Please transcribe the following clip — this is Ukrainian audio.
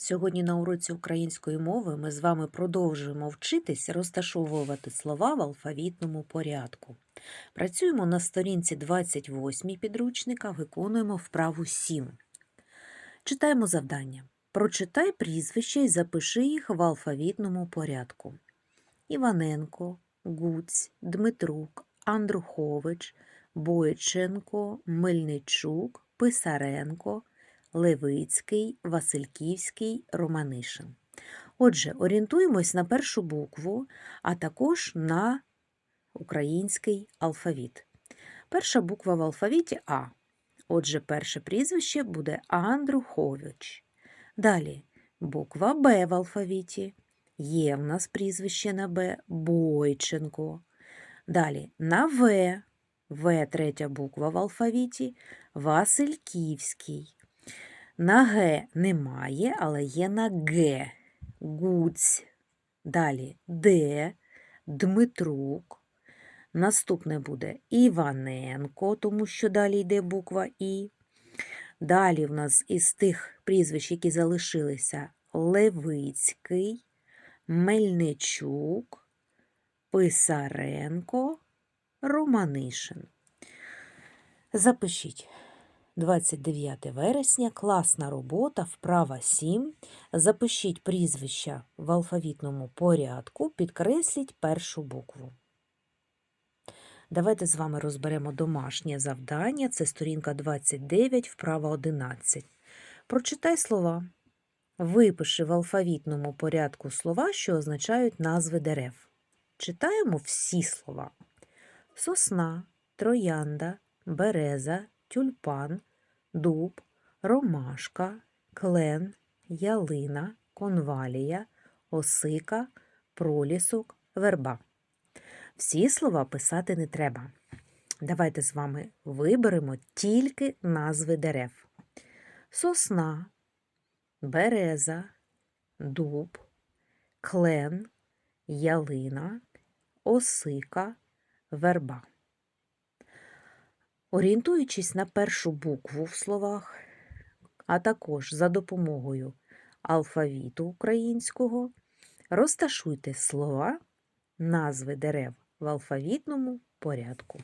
Сьогодні на уроці української мови ми з вами продовжуємо вчитись розташовувати слова в алфавітному порядку. Працюємо на сторінці 28 підручника, виконуємо вправу 7. Читаємо завдання. Прочитай прізвища і запиши їх в алфавітному порядку. Іваненко, Гуць, Дмитрук, Андрухович, Бойченко, Мельничук, Писаренко, Левицький, Васильківський, Романишин. Отже, орієнтуємось на першу букву, а також на український алфавіт. Перша буква в алфавіті А. Отже, перше прізвище буде Андрухович. Далі буква Б в алфавіті. Є в нас прізвище на Б Бойченко. Далі на В. В третя буква в алфавіті Васильківський. На Г немає, але є на Г. Гуць. Далі Д. Дмитрук. Наступне буде Іваненко, тому що далі йде буква І. Далі в нас із тих прізвищ, які залишилися, Левицький, Мельничук, Писаренко, Романишин. Запишіть. 29 вересня, класна робота, вправа 7. Запишіть прізвища в алфавітному порядку, підкресліть першу букву. Давайте з вами розберемо домашнє завдання. Це сторінка 29, вправа 11. Прочитай слова. Випиши в алфавітному порядку слова, що означають назви дерев. Читаємо всі слова: сосна, троянда, береза, тюльпан, дуб, ромашка, клен, ялина, конвалія, осика, пролісок, верба. Всі слова писати не треба. Давайте з вами виберемо тільки назви дерев: сосна, береза, дуб, клен, ялина, осика, верба. Орієнтуючись на першу букву в словах, а також за допомогою алфавіту українського, розташуйте слова, назви дерев в алфавітному порядку.